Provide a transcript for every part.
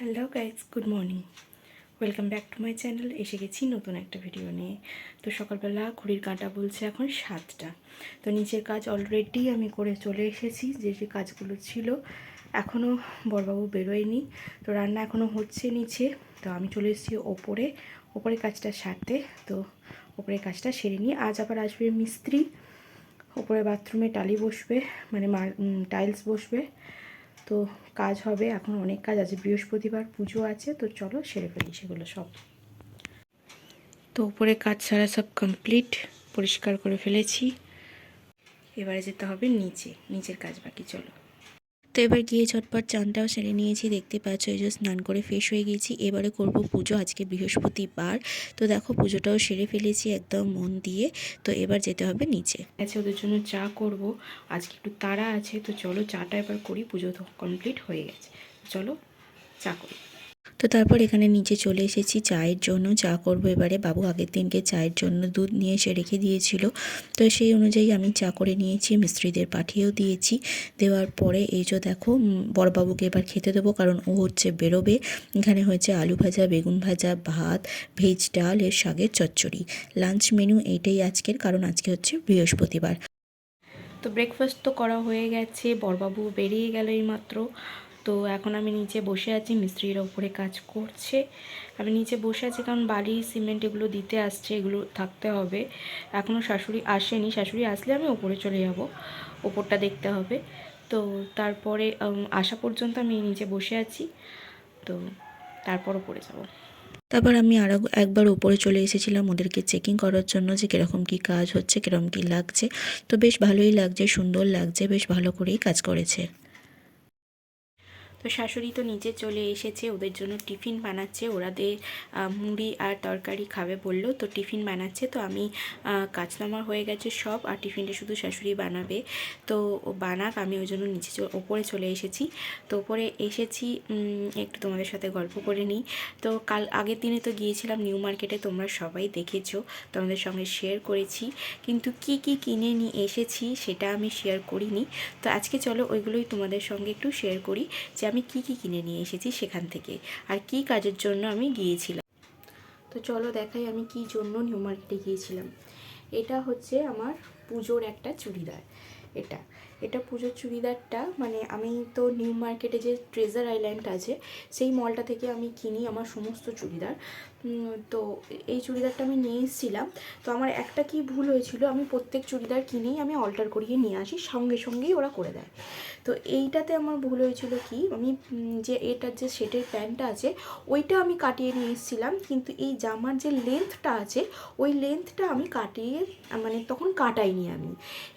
Hello guys good morning welcome back to my channel এসে গেছি নতুন একটা ভিডিও নিয়ে। তো সকালবেলা ঘড়ির কাঁটা বলছে এখন সাতটা। তো নিচের কাজ অলরেডি আমি করে চলে এসেছি, যে যে কাজগুলো ছিল এখনও বড়বাবু বেরোয়নি। তো রান্না এখনও হচ্ছে নিচে। তো আমি চলে এসেছি ওপরে। ওপরে কাজটা সারতে। তো ওপরে কাজটা সেরে নিই আজ আবার আসবে মিস্ত্রি। ওপরে বাথরুমে টালি বসবে মানে টাইলস বসবে। তো কাজ হবে, এখন অনেক কাজ আছে, বৃহস্পতিবার পুজো আছে, তো চলো সেরে ফেলি সেগুলো সব। তো উপরে কাজ ছাড়া সব কমপ্লিট পরিষ্কার করে ফেলেছি। এবারে যেতে হবে নিচে, নিচের কাজ বাকি, চলো। তো এবার গিয়ে ঝটপট চানটাও সেরে নিয়েছি, দেখতে পাচ্ছ এই যে স্নান করে ফ্রেশ হয়ে গেছি। এবারে করব পুজো, আজকে বৃহস্পতিবার। তো দেখো পুজোটাও সেরে ফেলেছি একদম মন দিয়ে। তো এবার যেতে হবে নিচে। আচ্ছা ওদের জন্য চা করব। আজকে একটু তাড়া আছে, তো চলো চাটা এবার করি, পুজো তো কমপ্লিট হয়ে গেছে। চলো চা করি। তো তারপর এখানে নিচে চলে এসেছি চায়ের জন্য, চা করব এবারে। বাবু আগের দিনকে চায়ের জন্য দুধ নিয়ে এসে রেখে দিয়েছিল। তো সেই অনুযায়ী আমি চা করে নিয়েছি, মিস্ত্রিদের পাঠিয়েও দিয়েছি। দেওয়ার পরে এই যে দেখো বড়বাবুকে এবার খেতে দেবো, কারণ ও হচ্ছে বেরোবে। এখানে হয়েছে আলু ভাজা, বেগুন ভাজা, ভাত, ভেজ ডাল, এর শাকের চচ্চড়ি। লাঞ্চ মেনু এইটাই আজকের, কারণ আজকে হচ্ছে বৃহস্পতিবার। তো ব্রেকফাস্ট তো করা হয়ে গেছে বরবাবু বেরিয়ে গেল এই মাত্র তো এখন আমি নিচে বসে আছি, মিস্ত্রির ওপরে কাজ করছে। আমি নিচে বসে আছি কারণ বালি, সিমেন্ট এগুলো দিতে আসছে, এগুলো থাকতে হবে। এখনও শাশুড়ি আসেনি, শাশুড়ি আসলে আমি ওপরে চলে যাব, ওপরটা দেখতে হবে। তো তারপরে আসা পর্যন্ত আমি নিচে বসে আছি, তো তারপর ওপরে যাব। তারপর আমি আর একবার উপরে চলে এসেছিলাম, ওদেরকে চেকিং করার জন্য যে কীরকম কী কাজ হচ্ছে, কীরকম কী লাগছে। তো বেশ ভালোই লাগছে, সুন্দর লাগছে, বেশ ভালো করেই কাজ করেছে। তো শাশুড়ি তো নিচে চলে এসেছে ওদের জন্য টিফিন বানাচ্ছে। ওরা দে মুড়ি আর তরকারি খাবে বলল তো টিফিন বানাচ্ছে। তো আমি আহ, কাজ নামার হয়ে গেছে সব আর টিফিনটা শুধু শাশুড়ি বানাবে। তো ও বানাক আমি ওই জন্য নিচে ওপরে চলে এসেছি। তো ওপরে এসেছি একটু তোমাদের সাথে গল্প করে নিই। তো কাল আগের দিনে তো গিয়েছিলাম নিউ মার্কেটে তোমরা সবাই দেখেছ তোমাদের সঙ্গে শেয়ার করেছি। কিন্তু কি কি কিনে নিয়ে এসেছি সেটা আমি শেয়ার করিনি। তো আজকে চলো ওইগুলোই তোমাদের সঙ্গে একটু শেয়ার করি। যে আমি কি কি কিনে নিয়ে এসেছি সেখান থেকে আর কি কাজের জন্য আমি গিয়েছিলাম। তো চলো দেখাই আমি কি জন্য নিউ মার্কেটে গিয়েছিলাম। এটা হচ্ছে আমার পুজোর একটা চুড়িদার। এটা। এটা পুজোর চুড়িদারটা মানে আমি তো নিউ মার্কেটে যে ট্রেজার আইল্যান্ড আছে, সেই মলটা থেকে আমি কিনি আমার সমস্ত চুড়িদার। তো এই চুড়িদারটা আমি নিয়ে এসেছিলাম। তো আমার একটা কি ভুল হয়েছিল, আমি প্রত্যেক চুড়িদার কিনেই আমি অল্টার করিয়ে নিয়ে আসি, সঙ্গে সঙ্গেই ওরা করে দেয়। তো এইটাতে আমার ভুল হয়েছিল কি, আমি যে এটার যে সেটের প্যান্টটা আছে, ওইটা আমি কাটিয়ে নিয়ে এসেছিলাম, কিন্তু এই জামার যে লেন্থটা আছে, ওই লেন্থটা আমি কাটিয়ে মানে তখন কাটাইনি আমি।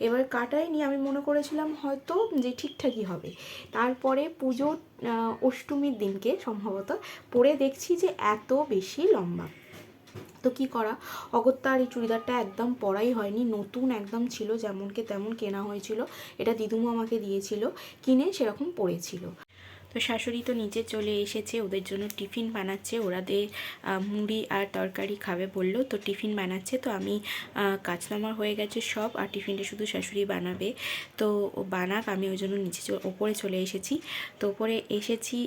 এবার কাটাইনি আমি মনে করেছিলাম হয়তো যে ঠিকঠাকই হবে। তারপরে আহ, অষ্টমীর দিনকে সম্ভবত পরে দেখছি যে এত বেশি লম্বা। তো কি করা? অগত্যা আর এই চুড়িদারটা একদম পরাই হয়নি। নতুন একদম ছিল যেমনকে তেমন কেনা হয়েছিল। এটা দিদুমা আমাকে দিয়েছিল। কিনে সেরকম পড়েছিল তো শাশুড়ি তো নিচে চলে এসেছে, ওদের জন্য টিফিন বানাচ্ছে, ওরা দে মুড়ি আর তরকারি খাবে বলল, তো টিফিন বানাচ্ছে, তো আমি কাজ হয়ে গেছে সব, আর টিফিনটা শুধু শাশুড়ি বানাবে। তো ও বানাক, আমি ওই জন্য নিচে ওপরে চলে এসেছি। তো ওপরে এসেছি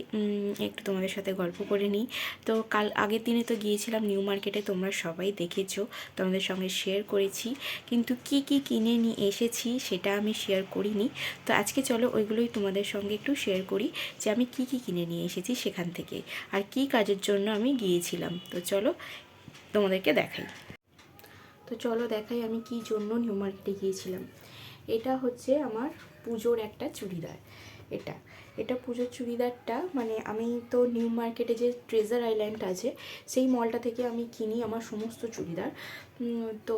একটু তোমাদের সাথে গল্প করে নিই। তো কাল আগের দিনে তো গিয়েছিলাম নিউ মার্কেটে, তোমরা সবাই দেখেছ, তোমাদের সঙ্গে শেয়ার করেছি। কিন্তু কি কি কিনে নিয়ে এসেছি, সেটা আমি শেয়ার করিনি। তো আজকে চলো ওইগুলোই তোমাদের সঙ্গে একটু শেয়ার করি, যে আমি কি কি কিনে নিয়ে এসেছি সেখান থেকে আর কি কাজের জন্য আমি গিয়েছিলাম। তো চলো তোমাদেরকে দেখাই। তো চলো দেখাই আমি কি জন্য নিউ মার্কেটে গিয়েছিলাম। এটা হচ্ছে আমার পুজোর একটা চুড়িদার। এটা এটা পুজোর চুড়িদারটা মানে আমি তো নিউ মার্কেটে যে ট্রেজার আইল্যান্ড আছে, সেই মলটা থেকে আমি কিনি আমার সমস্ত চুড়িদার। তো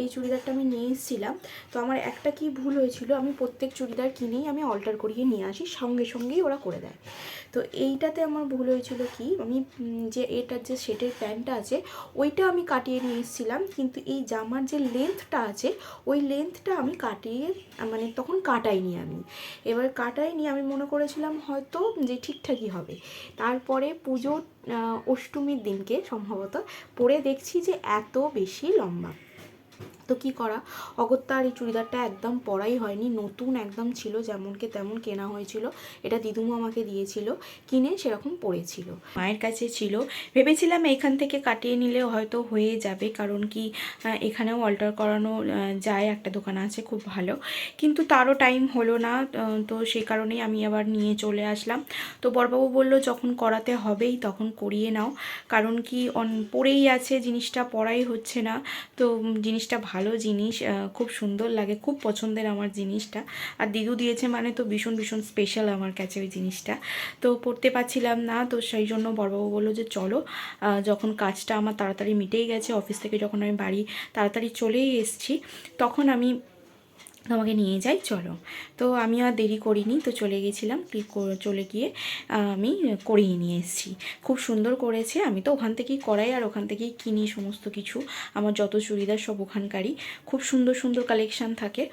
এই চুড়িদারটা আমি নিয়ে এসেছিলাম। তো আমার একটা কি ভুল হয়েছিল, আমি প্রত্যেক চুড়িদার কিনেই আমি অল্টার করিয়ে নিয়ে আসি, সঙ্গে সঙ্গেই ওরা করে দেয়। তো এইটাতে আমার ভুল হয়েছিল কি, আমি যে এটার যে সেটের প্যান্টটা আছে, ওইটা আমি কাটিয়ে নিয়ে এসেছিলাম, কিন্তু এই জামার যে লেন্থটা আছে, ওই লেন্থটা আমি কাটিয়ে মানে তখন কাটাইনি আমি। এবার কাটাইনি, আমি মনে করেছিলাম হয়তো যে ঠিকঠাকই হবে। তারপরে পুজো অষ্টমীর দিনকে সম্ভবত পরে দেখছি যে এত বেশি লম্বা। তো কি করা? অগত্যা আর এই চুড়িদারটা একদম পরাই হয়নি। নতুন একদম ছিল, যেমনকে তেমন কেনা হয়েছিল। এটা দিদুমা আমাকে দিয়েছিল, কিনে সেরকম পরেছিল। মায়ের কাছে ছিল। ভেবেছিলাম এখান থেকে কাটিয়ে নিলে হয়তো হয়ে যাবে, কারণ কি এখানেও অল্টার করানো যায়, একটা দোকান আছে, খুব ভালো। কিন্তু তারও টাইম হলো না তো সেই কারণেই আমি আবার নিয়ে চলে আসলাম। তো বড়বাবু বলল, যখন করাতে হবেই, তখন করিয়ে নাও। কারণ কি পরেই আছে, জিনিসটা পরাই হচ্ছে না। তো জিনিসটা ভালো জিনিস খুব সুন্দর লাগে, খুব পছন্দের আমার জিনিসটা। আর দিদু দিয়েছে মানে তো ভীষণ ভীষণ স্পেশাল আমার কাছে ওই জিনিসটা। তো পড়তে পারছিলাম না, তো সেই জন্য বড়বাবু বলল যে চলো যখন কাজটা আমার তাড়াতাড়ি মিটেই গেছে, অফিস থেকে যখন আমি বাড়ি তাড়াতাড়ি চলেই এসছি, তখন আমি তোমাকে নিয়ে যাই, চলো। তো আমি আর দেরি করিনি, তো চলে গেছিলাম চলে গিয়ে আমি করিয়ে নিয়ে এসেছি। খুব সুন্দর করেছে, আমি তো ওখান থেকেই করাই, আর ওখান থেকেই কিনি সমস্ত কিছু। আমার যত চুড়িদার সব ওখানকারই। খুব সুন্দর সুন্দর কালেকশান থাকে।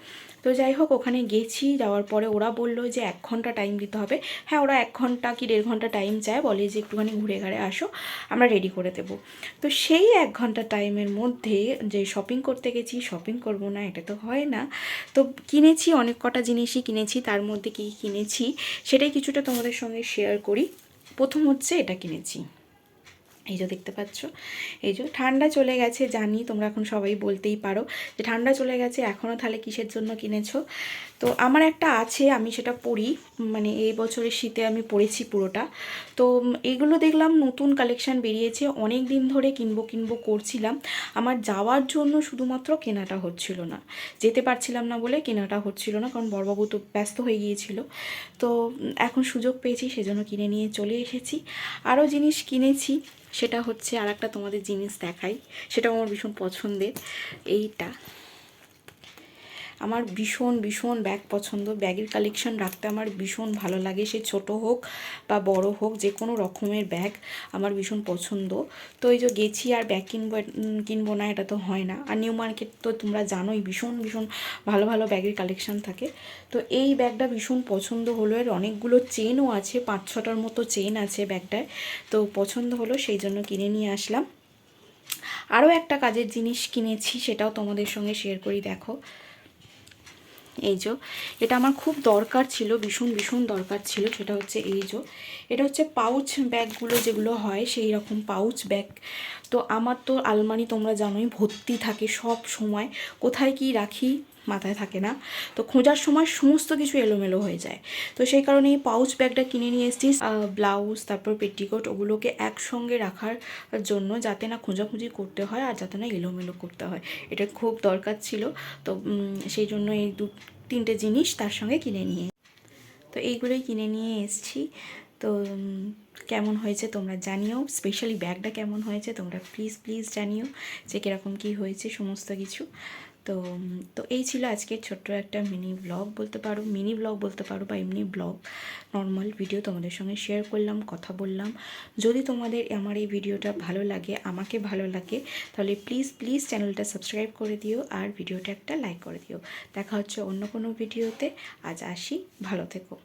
তো যাই হোক ওখানে গেছি, যাওয়ার পরে ওরা বলল যে এক ঘণ্টা টাইম দিতে হবে। হ্যাঁ ওরা এক ঘণ্টা কি দেড় ঘণ্টা টাইম চায়, বলে যে একটুখানি ঘুরে ঘাড়ে আসো, আমরা রেডি করে দেবো। তো সেই এক ঘণ্টা টাইমের মধ্যে যে শপিং করতে গেছি শপিং করব না, এটা তো হয় না। তো কিনেছি অনেক কটা জিনিসই কিনেছি, তার মধ্যে কী কিনেছি, সেটাই কিছুটা তোমাদের সঙ্গে শেয়ার করি। প্রথম হচ্ছে এটা কিনেছি। এই যে দেখতে পাচ্ছ? এই যে ঠান্ডা চলে গেছে জানি, তোমরা এখন সবাই বলতেই পারো যে ঠান্ডা চলে গেছে, এখনও তাহলে কিসের জন্য কিনেছো? তো আমার একটা আছে, আমি সেটা পরি মানে এই বছরের শীতে আমি পরেছি পুরোটা। তো এগুলো দেখলাম নতুন কালেকশান বেরিয়েছে, অনেক দিন ধরে কিনবো কিনবো করছিলাম, আমার যাওয়ার জন্য শুধুমাত্র কেনাটা হচ্ছিল না। যেতে পারছিলাম না বলে কেনাটা হচ্ছিল না, কারণ বড়বাবু তো ব্যস্ত হয়ে গিয়েছিল। তো এখন সুযোগ পেয়েছি, সেজন্য কিনে নিয়ে চলে এসেছি। আরও জিনিস কিনেছি সেটা হচ্ছে আর একটা তোমাদের জিনিস দেখাই সেটাও আমার ভীষণ পছন্দের এইটা। আমার ভীষণ ভীষণ ব্যাগ পছন্দ। ব্যাগের কালেকশন রাখতে আমার ভীষণ ভালো লাগে। সে ছোট হোক বা বড় হোক, যে কোনো রকমের ব্যাগ আমার ভীষণ পছন্দ। তো এই যে গেছি আর ব্যাগ কিনবো কিনবো না, এটা তো হয় না। আর নিউ মার্কেট তো তোমরা জানোই, ভীষণ ভীষণ ভালো ভালো ব্যাগের কালেকশন থাকে। তো এই ব্যাগটা ভীষণ পছন্দ হলো। এর অনেকগুলো চেনও আছে, পাঁচ, ছটার মতো চেন আছে ব্যাগটায় তো পছন্দ হলো, সেই জন্য কিনে নিয়ে আসলাম। আরও একটা কাজের জিনিস কিনেছি, সেটাও তোমাদের সঙ্গে শেয়ার করি, দেখো। এই যে, এটা আমার খুব দরকার ছিল, ভীষণ ভীষণ দরকার ছিল, সেটা হচ্ছে এই যে। এটা হচ্ছে পাউচ ব্যাগগুলো যেগুলো হয়, সেই রকম পাউচ ব্যাগ তো আমার তো আলমারি তোমরা জানোই, ভর্তি থাকে সব সময়। কোথায় কি রাখি? মাথায় থাকে না। তো খোঁজার সময় সমস্ত কিছু এলোমেলো হয়ে যায়। তো সেই কারণে এই পাউচ ব্যাগটা কিনে নিয়ে এসেছি ব্লাউজ তারপর পেটিকোট ওগুলোকে একসঙ্গে রাখার জন্য যাতে না খোঁজাখুঁজি করতে হয় আর যাতে না এলোমেলো করতে হয়। এটা খুব দরকার ছিল। তো সেই জন্য এই দু, তিনটে জিনিস তার সঙ্গে কিনে নিয়ে। তো এইগুলোই কিনে নিয়ে এসছি। তো কেমন হয়েছে তোমরা জানিও। স্পেশালি ব্যাগটা কেমন হয়েছে তোমরা প্লিজ প্লিজ জানিও যে কীরকম কী হয়েছে সমস্ত কিছু। তো তো এই ছিল আজকের ছোট্ট একটা মিনি ব্লগ বলতে পারো মিনি ব্লগ বলতে পারো বা এমনি ব্লগ নর্মাল ভিডিও তোমাদের সঙ্গে শেয়ার করলাম, কথা বললাম। যদি তোমাদের আমার এই ভিডিওটা ভালো লাগে, আমাকে ভালো লাগে, তাহলে প্লিজ প্লিজ চ্যানেলটা সাবস্ক্রাইব করে দিও আর ভিডিওটা একটা লাইক করে দিও। দেখা হচ্ছে অন্য কোনো ভিডিওতে আজ আসি, ভালো থেকো।